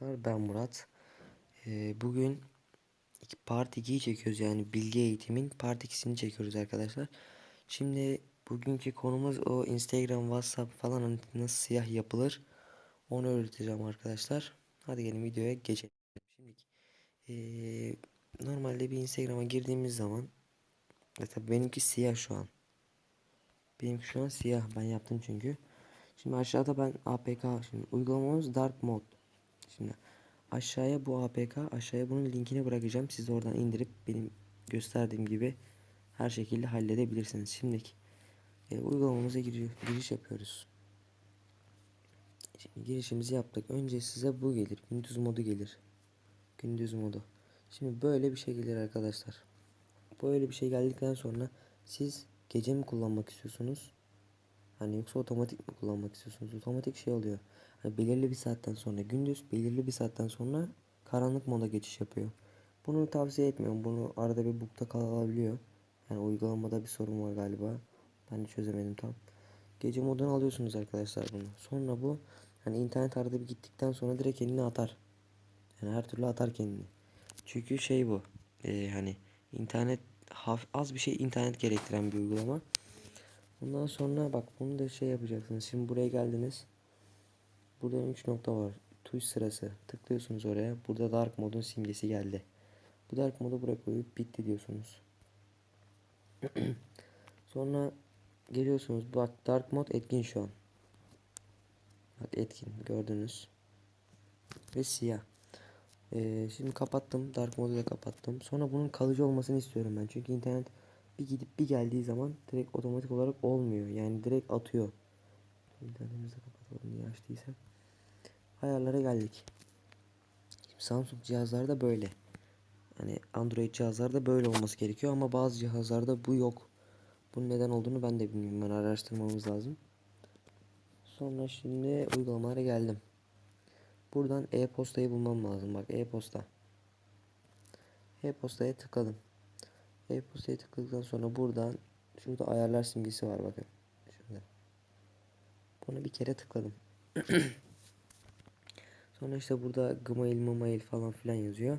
Ben Murat. Ee, bugün part 2'yi çekiyoruz yani bilgi eğitimin part 2'sini çekiyoruz arkadaşlar. Şimdi bugünkü konumuz o Instagram, WhatsApp falan hani nasıl siyah yapılır onu öğreteceğim arkadaşlar. Hadi gelin videoya geçelim. Şimdi ee, normalde bir Instagram'a girdiğimiz zaman e tabii benimki siyah şu an. Benimki şu an siyah ben yaptım çünkü. Şimdi aşağıda ben APK şimdi uygulamamız Dark Mode. Şimdi aşağıya bu APK aşağıya bunun linkini bırakacağım. Siz oradan indirip benim gösterdiğim gibi her şekilde halledebilirsiniz. Şimdi e, uygulamamıza giriyor, giriş yapıyoruz. Şimdi girişimizi yaptık. Önce size bu gelir. Gündüz modu gelir. Gündüz modu. Şimdi böyle bir şey gelir arkadaşlar. Böyle bir şey geldikten sonra siz gece mi kullanmak istiyorsunuz? Hani yoksa otomatik mi kullanmak istiyorsunuz? Otomatik şey oluyor. Hani belirli bir saatten sonra gündüz, belirli bir saatten sonra karanlık moda geçiş yapıyor. Bunu tavsiye etmiyorum. Bunu arada bir bukta kalabiliyor. Yani uygulamada bir sorun var galiba. Ben de çözemedim tam. Gece modunu alıyorsunuz arkadaşlar bunu. Sonra bu hani internet arada bir gittikten sonra direkt kendini atar. Yani her türlü atar kendini. Çünkü şey bu. e, hani internet az bir şey internet gerektiren bir uygulama. Ondan sonra bak bunu da şey yapacaksınız. Şimdi buraya geldiniz. Burada 3 nokta var. Tuş sırası. Tıklıyorsunuz oraya. Burada dark modun simgesi geldi. Bu dark modu buraya koyup bitti diyorsunuz. Sonra geliyorsunuz. Bak dark mod etkin şu an. Bak etkin gördünüz. Ve siyah. Ee, şimdi kapattım. Dark modu da kapattım. Sonra bunun kalıcı olmasını istiyorum ben. Çünkü internet bir gidip bir geldiği zaman direkt otomatik olarak olmuyor. Yani direkt atıyor. İnternetimizi kapatalım diye açtıysak. Ayarlara geldik. Şimdi Samsung cihazlarda böyle. Hani Android cihazlarda böyle olması gerekiyor ama bazı cihazlarda bu yok. Bunun neden olduğunu ben de bilmiyorum. Ben araştırmamız lazım. Sonra şimdi uygulamalara geldim. Buradan e-postayı bulmam lazım. Bak e-posta. E-postaya tıkladım. E-postaya tıkladıktan sonra buradan şurada ayarlar simgesi var bakın. Şurada. Bunu bir kere tıkladım. Sonra işte burada Gmail, Mamail falan filan yazıyor.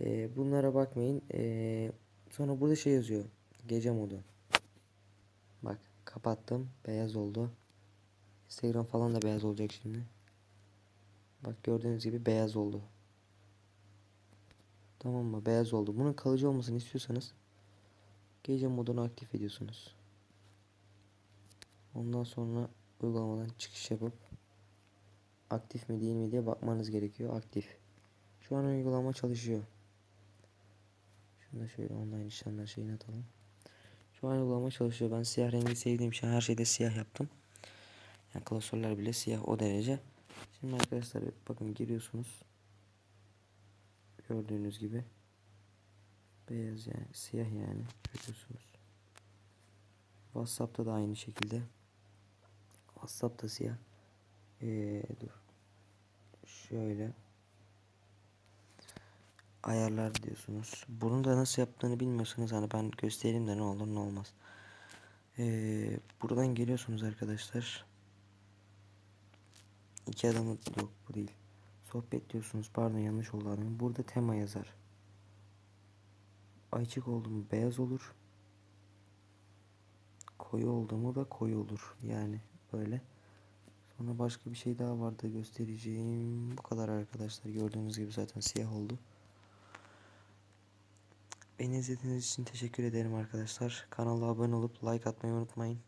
Ee, bunlara bakmayın. Ee, sonra burada şey yazıyor. Gece modu. Bak kapattım. Beyaz oldu. Instagram falan da beyaz olacak şimdi. Bak gördüğünüz gibi beyaz oldu. Tamam mı? Beyaz oldu. Bunun kalıcı olmasını istiyorsanız gece modunu aktif ediyorsunuz. Ondan sonra uygulamadan çıkış yapıp aktif mi değil mi diye bakmanız gerekiyor. Aktif. Şu an uygulama çalışıyor. Şunu da şöyle online işlemler şeyini atalım. Şu an uygulama çalışıyor. Ben siyah rengi sevdiğim için her şeyde siyah yaptım. Yani klasörler bile siyah o derece. Şimdi arkadaşlar bakın giriyorsunuz. Gördüğünüz gibi. Beyaz yani siyah yani görüyorsunuz. WhatsApp'ta da aynı şekilde. WhatsApp'ta siyah. Ee, dur. Şöyle. Ayarlar diyorsunuz. Bunu da nasıl yaptığını bilmiyorsanız hani ben göstereyim de ne olur ne olmaz. Ee, buradan geliyorsunuz arkadaşlar. İki adamı yok bu değil. Sohbet diyorsunuz. Pardon yanlış oldu adamın. Burada tema yazar. Açık oldu mu beyaz olur. Koyu oldu mu da koyu olur. Yani böyle. Sonra başka bir şey daha vardı göstereceğim. Bu kadar arkadaşlar. Gördüğünüz gibi zaten siyah oldu. Beni izlediğiniz için teşekkür ederim arkadaşlar. Kanala abone olup like atmayı unutmayın.